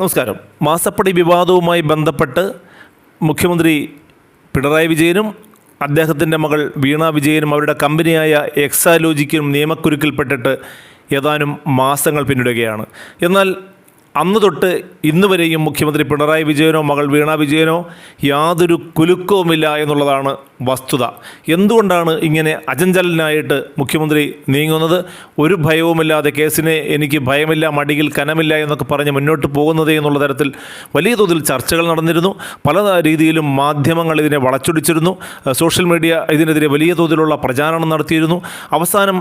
നമസ്കാരം. മാസപ്പടി വിവാദവുമായി ബന്ധപ്പെട്ട് മുഖ്യമന്ത്രി പിണറായി വിജയനും അദ്ദേഹത്തിന്റെ മകൾ വീണ വിജയനും അവരുടെ കമ്പനിയായ എക്സാലോജിക്കും നിയമക്കുരുക്കിൽപ്പെട്ടിട്ട് ഏതാനും മാസങ്ങൾ പിന്നിടുകയാണ്. എന്നാൽ അന്ന് തൊട്ട് ഇന്ന് വരെയും മുഖ്യമന്ത്രി പിണറായി വിജയനോ മകൾ വീണ വിജയനോ യാതൊരു കുലുക്കവുമില്ല എന്നുള്ളതാണ് വസ്തുത. എന്തുകൊണ്ടാണ് ഇങ്ങനെ അചഞ്ചലനായിട്ട് മുഖ്യമന്ത്രി നീങ്ങുന്നത്? ഒരു ഭയവുമില്ലാതെ കേസിനെ എനിക്ക് ഭയമില്ല മടിയിൽ കനമില്ല എന്നൊക്കെ പറഞ്ഞ് മുന്നോട്ട് പോകുന്നത് എന്നുള്ള തരത്തിൽ വലിയ തോതിൽ ചർച്ചകൾ നടന്നിരുന്നു. പല രീതിയിലും മാധ്യമങ്ങൾ ഇതിനെ വളച്ചൊടിച്ചിരുന്നു. സോഷ്യൽ മീഡിയ ഇതിനെതിരെ വലിയ തോതിലുള്ള പ്രചാരണം നടത്തിയിരുന്നു. അവസാനം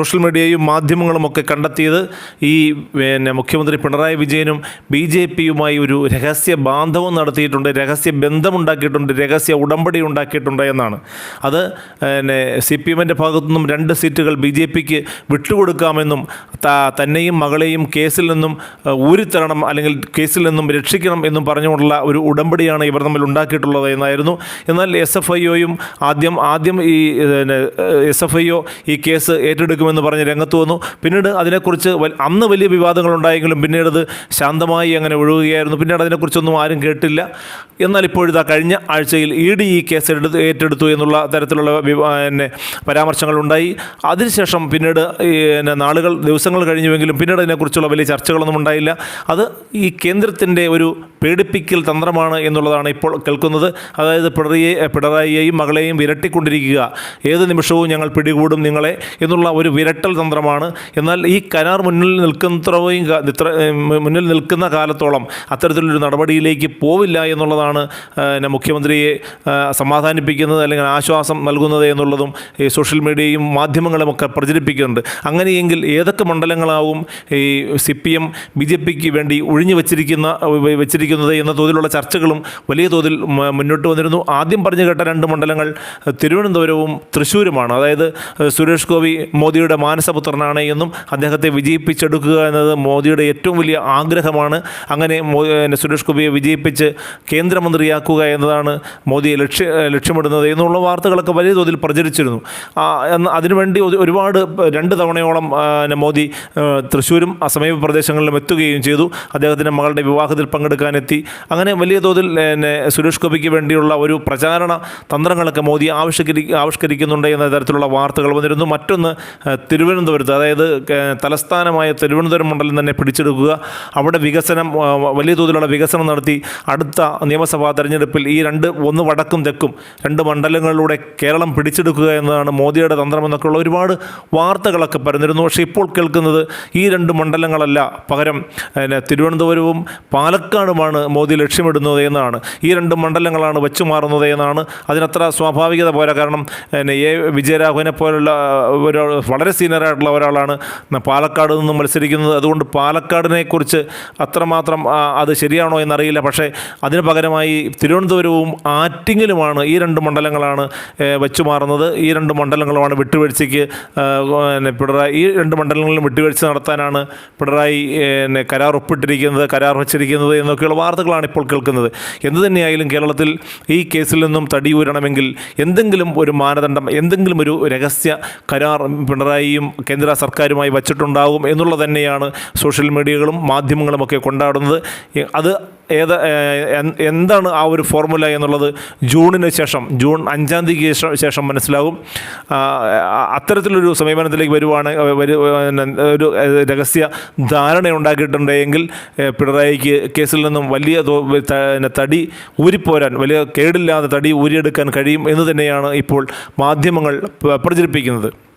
സോഷ്യൽ മീഡിയയും മാധ്യമങ്ങളും ഒക്കെ കണ്ടെത്തിയത് ഈ പിന്നെ മുഖ്യമന്ത്രി പിണറായി വിജയനും ബി ജെ പിയുമായി ഒരു രഹസ്യ ബാന്ധവം നടത്തിയിട്ടുണ്ട് രഹസ്യ ബന്ധമുണ്ടാക്കിയിട്ടുണ്ട് രഹസ്യ ഉടമ്പടി ഉണ്ടാക്കിയിട്ടുണ്ട് എന്നാണ്. അത് പിന്നെ സി പി എമ്മിന്റെ ഭാഗത്തു നിന്നും രണ്ട് സീറ്റുകൾ ബി ജെ പിക്ക് വിട്ടുകൊടുക്കാമെന്നും തന്നെയും മകളെയും കേസിൽ നിന്നും ഊരിത്തരണം അല്ലെങ്കിൽ കേസിൽ നിന്നും രക്ഷിക്കണം എന്നും പറഞ്ഞുകൊണ്ടുള്ള ഒരു ഉടമ്പടിയാണ് ഇവർ തമ്മിൽ ഉണ്ടാക്കിയിട്ടുള്ളത് എന്നായിരുന്നു. എന്നാൽ എസ് എഫ് ഐ ഒയും ആദ്യം ആദ്യം ഈ എസ് എഫ് ഐ ഒ ഈ കേസ് ഏറ്റെടുക്കുമെന്ന് പറഞ്ഞ് രംഗത്ത് വന്നു. പിന്നീട് അതിനെക്കുറിച്ച് അന്ന് വലിയ വിവാദങ്ങൾ ഉണ്ടായെങ്കിലും പിന്നീട് അത് ശാന്തമായി അങ്ങനെ ഒഴുകുകയായിരുന്നു. പിന്നീട് അതിനെക്കുറിച്ചൊന്നും ആരും കേട്ടില്ല. എന്നാൽ ഇപ്പോഴിതാ കഴിഞ്ഞ ആഴ്ചയിൽ ഇ ഡി ഈ കേസ് എടുത്ത് ഏറ്റെടുത്തു എന്നുള്ള തരത്തിലുള്ള പിന്നെ പരാമർശങ്ങളുണ്ടായി അതിനുശേഷം പിന്നീട് പിന്നെ നാളുകൾ ദിവസങ്ങൾ കഴിഞ്ഞുവെങ്കിലും പിന്നീട് അതിനെക്കുറിച്ചുള്ള വലിയ ചർച്ചകളൊന്നും ഉണ്ടായില്ല. അത് ഈ കേന്ദ്രത്തിന്റെ ഒരു പേടിപ്പിക്കൽ തന്ത്രമാണ് എന്നുള്ളതാണ് ഇപ്പോൾ കേൾക്കുന്നത്. അതായത് പിണറിയെ പിണറായിയെയും മകളെയും വിരട്ടിക്കൊണ്ടിരിക്കുക. ഏത് നിമിഷവും ഞങ്ങൾ പിടികൂടും നിങ്ങളെ എന്നുള്ള ഒരു വിരട്ടൽ തന്ത്രമാണ്. എന്നാൽ ഈ കരാർ മുന്നിൽ നിൽക്കുന്നത്രയും മുന്നിൽ നിൽക്കുന്ന കാലത്തോളം അത്തരത്തിലൊരു നടപടിയിലേക്ക് പോവില്ല എന്നുള്ളതാണ് പിന്നെ മുഖ്യമന്ത്രിയെ സമാധാനിപ്പിക്കുന്നത് അല്ലെങ്കിൽ ആശ്വാസം നൽകുന്നത് എന്നുള്ളതും ഈ സോഷ്യൽ മീഡിയയും മാധ്യമങ്ങളും ഒക്കെ പ്രചരിപ്പിക്കുന്നുണ്ട്. അങ്ങനെയെങ്കിൽ ഏതൊക്കെ മണ്ഡലങ്ങളാവും ഈ C P M B J പിക്ക് വേണ്ടി ഒഴിഞ്ഞു വച്ചിരിക്കുന്ന വെച്ചിരിക്കുന്നത് എന്ന തോതിലുള്ള ചർച്ചകളും വലിയ തോതിൽ മുന്നോട്ട് വന്നിരുന്നു. ആദ്യം പറഞ്ഞു കേട്ട രണ്ട് മണ്ഡലങ്ങൾ തിരുവനന്തപുരവും തൃശ്ശൂരുമാണ്. അതായത് സുരേഷ് ഗോപി മോദിയുടെ മാനസപുത്രനാണ് എന്നും അദ്ദേഹത്തെ വിജയിപ്പിച്ചെടുക്കുക എന്നത് മോദിയുടെ ഏറ്റവും വലിയ ആഗ്രഹമാണ്. അങ്ങനെ സുരേഷ് ഗോപിയെ വിജയിപ്പിച്ച് കേന്ദ്രമന്ത്രിയാക്കുക എന്നതാണ് മോദിയെ ലക്ഷ്യ ലക്ഷ്യമിടുന്നത് എന്നുള്ള വാർത്തകളൊക്കെ വലിയ തോതിൽ പ്രചരിച്ചിരുന്നു. അതിനുവേണ്ടി ഒരുപാട് രണ്ട് തവണയോളം മോദി തൃശ്ശൂരും സമീപ പ്രദേശങ്ങളിലും എത്തുകയും ചെയ്തു. അദ്ദേഹത്തിന്റെ മകളുടെ വിവാഹത്തിൽ പങ്കെടുക്കാനെത്തി. അങ്ങനെ വലിയ തോതിൽ സുരേഷ് ഗോപിക്ക് വേണ്ടിയുള്ള ഒരു പ്രചാരണ തന്ത്രങ്ങളൊക്കെ മോദി ആവിഷ്കരി ആവിഷ്കരിക്കുന്നുണ്ട് എന്ന തരത്തിലുള്ള വാർത്തകൾ വന്നിരുന്നു. മറ്റൊന്ന് തിരുവനന്തപുരത്ത് അതായത് തലസ്ഥാനമായ തിരുവനന്തപുരം മണ്ഡലം തന്നെ പിടിച്ചെടുക്കുക. അവിടെ വികസനം വലിയ തോതിലുള്ള വികസനം നടത്തി അടുത്ത നിയമസഭാ തെരഞ്ഞെടുപ്പിൽ ഈ രണ്ട് ഒന്ന് വടക്കും തെക്കും രണ്ട് മണ്ഡലങ്ങളിലൂടെ കേരളം പിടിച്ചെടുക്കുക എന്നതാണ് മോദിയുടെ തന്ത്രമെന്നൊക്കെയുള്ള ഒരുപാട് വാർത്തകളൊക്കെ പരന്നിരുന്നു. പക്ഷേ ഇപ്പോൾ കേൾക്കുന്നത് ഈ രണ്ട് മണ്ഡലങ്ങളല്ല. പകരം പിന്നെ തിരുവനന്തപുരവും പാലക്കാടുമാണ് മോദി ലക്ഷ്യമിടുന്നത് എന്നാണ്. ഈ രണ്ട് മണ്ഡലങ്ങളാണ് വെച്ചു മാറുന്നത് എന്നാണ്. അതിനത്ര സ്വാഭാവികത പോരാ. കാരണം പിന്നെ എ വിജയരാഘവനെ പോലുള്ള ഒരാൾ വളരെ സീനിയറായിട്ടുള്ള ഒരാളാണ്. പാലക്കാട് നിന്ന് മത്സരിക്കുന്നത്. അതുകൊണ്ട് പാലക്കാടിനെ കുറിച്ച് അത്രമാത്രം അത് ശരിയാണോ എന്നറിയില്ല. പക്ഷേ അതിന് പകരമായി തിരുവനന്തപുരവും ആറ്റിങ്ങിലുമാണ് ഈ രണ്ട് മണ്ഡലങ്ങളാണ് വെച്ചു മാറുന്നത്. ഈ രണ്ട് മണ്ഡലങ്ങളുമാണ് വിട്ടുവീഴ്ചയ്ക്ക് പിണറായി ഈ രണ്ട് മണ്ഡലങ്ങളിലും വിട്ടുവീഴ്ച നടത്താനാണ് പിണറായി പിന്നെ കരാർ ഒപ്പിട്ടിരിക്കുന്നത് കരാർ വച്ചിരിക്കുന്നത് എന്നൊക്കെയുള്ള വാർത്തകളാണ് ഇപ്പോൾ കേൾക്കുന്നത്. എന്തു തന്നെയായാലും കേരളത്തിൽ ഈ കേസിൽ നിന്നും തടിയൂരണമെങ്കിൽ എന്തെങ്കിലും ഒരു മാനദണ്ഡം എന്തെങ്കിലും ഒരു രഹസ്യ കരാർ പിണറായിയും കേന്ദ്ര സർക്കാരുമായി വച്ചിട്ടുണ്ടാകും എന്നുള്ളത് തന്നെയാണ് സോഷ്യൽ മീഡിയകളും മാധ്യമങ്ങളുമൊക്കെ കൊണ്ടാടുന്നത്. അത് ഏത് എന്താണ് ആ ഒരു ഫോർമുല എന്നുള്ളത് ജൂണിന് ശേഷം ജൂൺ അഞ്ചാം തീയതിക്ക് ശേഷം- മനസ്സിലാകും. അത്തരത്തിലൊരു സമീപനത്തിലേക്ക് വരുവാണ് വരു ഒരു രഹസ്യ ധാരണ ഉണ്ടാക്കിയിട്ടുണ്ടെങ്കിൽ പിണറായിക്ക് കേസിൽ നിന്നും വലിയ തടി ഊരിപ്പോരാൻ വലിയ കേടില്ലാതെ തടി ഊരിയെടുക്കാൻ കഴിയും എന്ന് തന്നെയാണ് ഇപ്പോൾ മാധ്യമങ്ങൾ പ്രചരിപ്പിക്കുന്നത്.